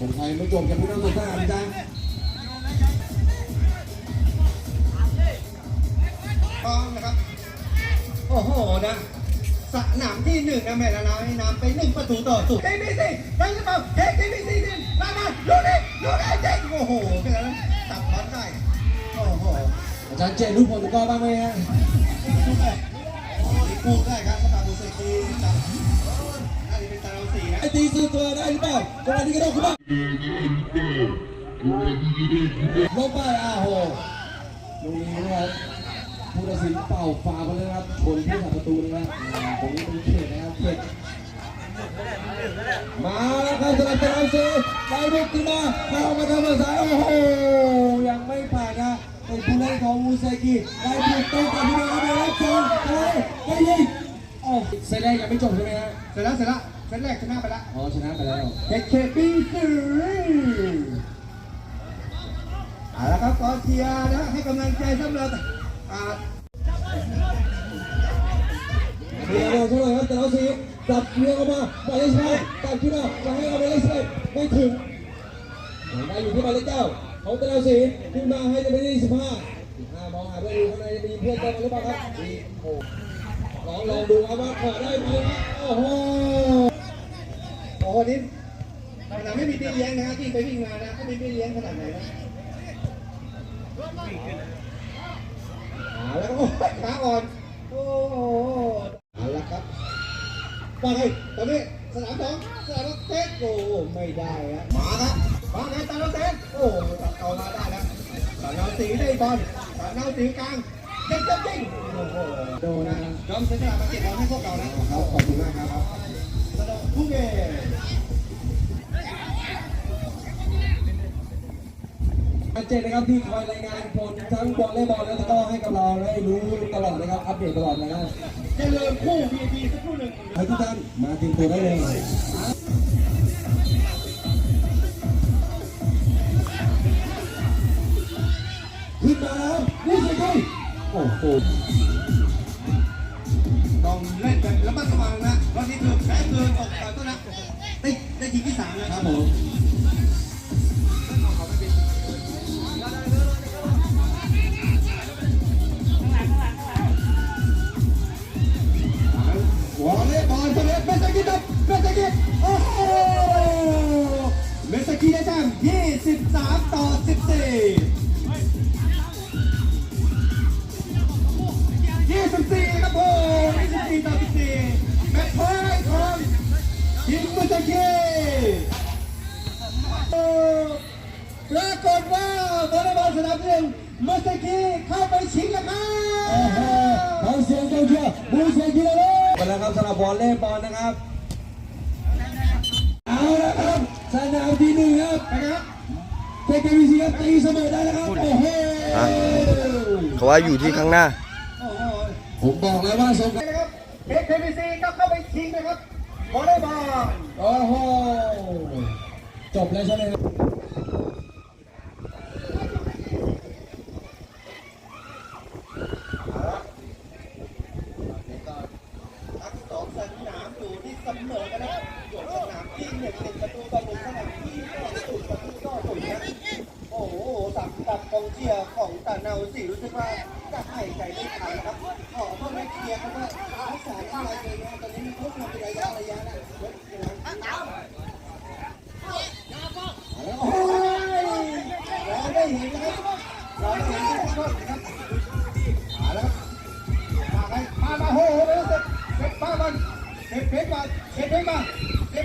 สงสัยไม่จบจะไม่ต้องสนสนามจ้าต้องนะครับ โอ้โหนะสนามที่หนึ่งนะแม่ละนาให้นำไปหนึ่งประตูต่อศูนย์เฮ้ยไม่สิได้หรือเปล่าเฮ้ยไม่สิสิมามาดูดิดูดิเจ๊โอ้โหเป็นไงนะตัดบอลได้โอ้โหอาจารย์เจรู้ผลก็บ้างไหมฮะดูได้มีคู่ได้ครับสตาร์บูเซกี ตีซื้อตัวได้หรือเปล่าจังหวะนี้ก็ต้องขึ้นมาลงไปอ้าวโหตรงนี้นะครับผู้ตัดสินเป่าฟาวไปเลยนะครับชนผู้ทำประตูนะครับตรงนี้เป็นเขตนะครับเขตมาแล้วครับสำหรับเจ้าซีได้ลูกขึ้นมาเข้ามาทำภาษาโอ้โหยังไม่ผ่านนะเป็นผู้เล่นของมูเซกิได้ถูกต้องกับที่นี่ครับได้รับชมได้ได้ยิงโอ้เซตแรกยังไม่จบใช่ไหมฮะเสร็จแล้วเสร็จแล้ว เซตแรกชนะไปแล้วอ๋อชนะไปแล้วเฮดเคปีซีเอาละครับกองเชียร์นะให้กำลังใจสำหรับอ่าเรียกเท่าไหร่ครับแต่ละสีจับเรียงออกมาหมายเลขสิบตัดขึ้นมาจะให้เอาหมายเลขสิบไม่ถึงได้อยู่ที่หมายเลขเก้าของแต่ละสีขึ้นมาให้จะเป็นที่สิบห้าสิบห้ามองหาเพื่อนอยู่ข้างในมีเพื่อนเติมมาหรือเปล่าครับมีโอ้ลองลองดูครับว่าขอได้ไหมครับโอ้โห โอ้โหนี่ขนาดไม่มีพี่เลี้ยงนะฮะที่ไปวิ่งมานะก็มีพี่เลี้ยงขนาดไหนนะเอาแล้วโอ้ยขาอ่อนโอ้โหเอาละครับว่าไงตอนนี้สนามสองสนามเตะโอ้ไม่ได้ฮะมาครับมาไงตาเราเตะโอ้ตัดเอามาได้แล้วตาเราสีได้บอลตาเราสีกลางเด็กจริงโอ้โหโดนนะยอมเสียสละมาเก็บบอลให้พวกเรานะครับขอบคุณมากครับ สนุกทุกเกมชัดเจนนะครับที่คอยรายงานผลทั้งบอลเล่บอลและตะกร้อให้กับเราได้รู้ตลอดนะครับอัปเดตตลอดนะครับเจริญคู่ VIP สักครู่หนึ่งให้ทุกท่านมาเตรียมตัวได้เลยขึ้นมาแล้วนี่สิครับโอ้โห ปรากฏว่าวอลเลย์บอลสนามหนึ่งเมสกี้เข้าไปชิงแล้วครัโอ้โหบขอเสียงเจ้าเชียร์บูเสียงกีฬาเลยไปแล้วครับสำหรับบอลเล่บอลนะครับเอาละครับสนามที่หนึ่งครับไปครับเทคนิคครับตีเสมอได้แล้วครับโอ้โหเขาว่าอยู่ที่ข้างหน้าโอ้โหผมบอกแล้วว่าสงนะครับเอ็กเคบีซีก็เข้าไปชิงนะครับวอลเลย์บอลโอ้โห จบแล้วใช่ไหมครับทั้งสองสนามอยู่ที่เสมอกันนะครับส่วนสนามที่หนึ่งหนึ่งประตูต่อหนึ่งสนามที่สองศูนย์ประตูต่อศูนย์นะโอ้โหสำหรับกองเชียร์ของตาเนาสีรู้สึกว่าจหายใจไม่ทันนะครับเชียร์เขาว่ารักษาอะไรเลยนะตอนนี้มีพวกมันเป็นระยะระยะนะ เสร็จเพชรมาเสร็จเพชรมาเสร็